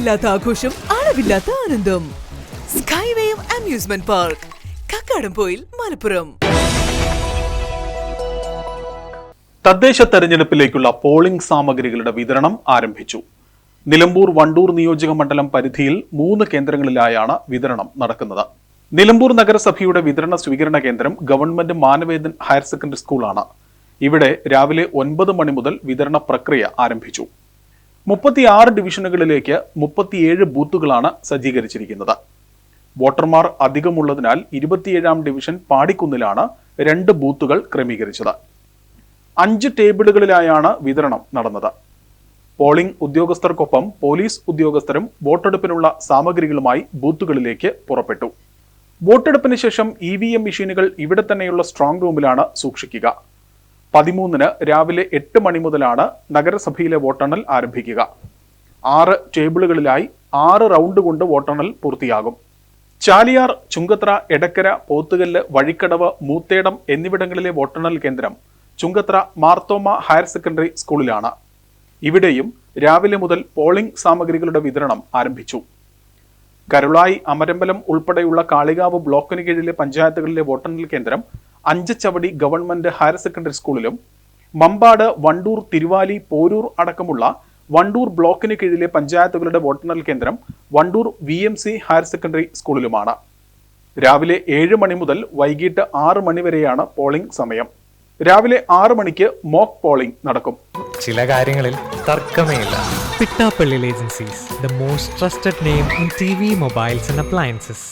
അളവില്ലാത്ത ആഘോഷം അളവില്ലാത്ത ആനന്ദം. Sky wave amusement park Kakkadampoyil Malappuram. തദ്ദേശ തെരഞ്ഞെടുപ്പിലേക്കുള്ള പോളിംഗ് സാമഗ്രികളുടെ വിതരണം ആരംഭിച്ചു. നിലമ്പൂർ വണ്ടൂർ നിയോജക മണ്ഡലം പരിധിയിൽ മൂന്ന് കേന്ദ്രങ്ങളിലായാണ് വിതരണം നടക്കുന്നത്. നിലമ്പൂർ നഗരസഭയുടെ വിതരണ സ്വീകരണ കേന്ദ്രം ഗവൺമെന്റ് മാനവേദൻ ഹയർ സെക്കൻഡറി സ്കൂളാണ്. ഇവിടെ രാവിലെ ഒൻപത് മണി മുതൽ വിതരണ പ്രക്രിയ ആരംഭിച്ചു. മുപ്പത്തിയാറ് ഡിവിഷനുകളിലേക്ക് മുപ്പത്തിയേഴ് ബൂത്തുകളാണ് സജ്ജീകരിച്ചിരിക്കുന്നത്. വോട്ടർമാർ അധികമുള്ളതിനാൽ ഇരുപത്തിയേഴാം ഡിവിഷൻ പാടിക്കുന്നിലാണ് രണ്ട് ബൂത്തുകൾ ക്രമീകരിച്ചത്. അഞ്ച് ടേബിളുകളിലായാണ് വിതരണം നടന്നത്. പോളിംഗ് ഉദ്യോഗസ്ഥർക്കൊപ്പം പോലീസ് ഉദ്യോഗസ്ഥരും വോട്ടെടുപ്പിനുള്ള സാമഗ്രികളുമായി ബൂത്തുകളിലേക്ക് പുറപ്പെട്ടു. വോട്ടെടുപ്പിന് ശേഷം ഇ വി എം മെഷീനുകൾ ഇവിടെ തന്നെയുള്ള സ്ട്രോങ് റൂമിലാണ് സൂക്ഷിക്കുക. പതിമൂന്നിന് രാവിലെ എട്ട് മണി മുതലാണ് നഗരസഭയിലെ വോട്ടെണ്ണൽ ആരംഭിക്കുക. ആറ് ടേബിളുകളിലായി ആറ് റൗണ്ട് കൊണ്ട് വോട്ടെണ്ണൽ പൂർത്തിയാകും. ചാലിയാർ ചുങ്കത്ര എടക്കര പോത്തുകല്ല് വഴിക്കടവ് മൂത്തേടം എന്നിവിടങ്ങളിലെ വോട്ടെണ്ണൽ കേന്ദ്രം ചുങ്കത്ര മാർത്തോമ ഹയർ സെക്കൻഡറി സ്കൂളിലാണ്. ഇവിടെയും രാവിലെ മുതൽ പോളിംഗ് സാമഗ്രികളുടെ വിതരണം ആരംഭിച്ചു. കരുളായി അമരമ്പലം ഉൾപ്പെടെയുള്ള കാളികാവ് ബ്ലോക്കിന് കീഴിലെ പഞ്ചായത്തുകളിലെ വോട്ടെണ്ണൽ കേന്ദ്രം അഞ്ചച്ചവടി ഗവൺമെന്റ് ഹയർ സെക്കൻഡറി സ്കൂളിലും മമ്പാട് വണ്ടൂർ തിരുവാലി പോരൂർ അടക്കമുള്ള വണ്ടൂർ ബ്ലോക്കിന് കീഴിലെ പഞ്ചായത്തുകളുടെ വോട്ടെണ്ണൽ കേന്ദ്രം Vandoor V M C higher secondary സ്കൂളിലുമാണ്. രാവിലെ ഏഴ് മണി മുതൽ വൈകിട്ട് ആറ് മണി വരെയാണ് പോളിംഗ് സമയം. രാവിലെ ആറ് മണിക്ക് മോക്ക് പോളിംഗ് നടക്കും. ചില കാര്യങ്ങളിൽ തർക്കമേയില്ല. Pittappilly agencies the most trusted name in T V mobiles and appliances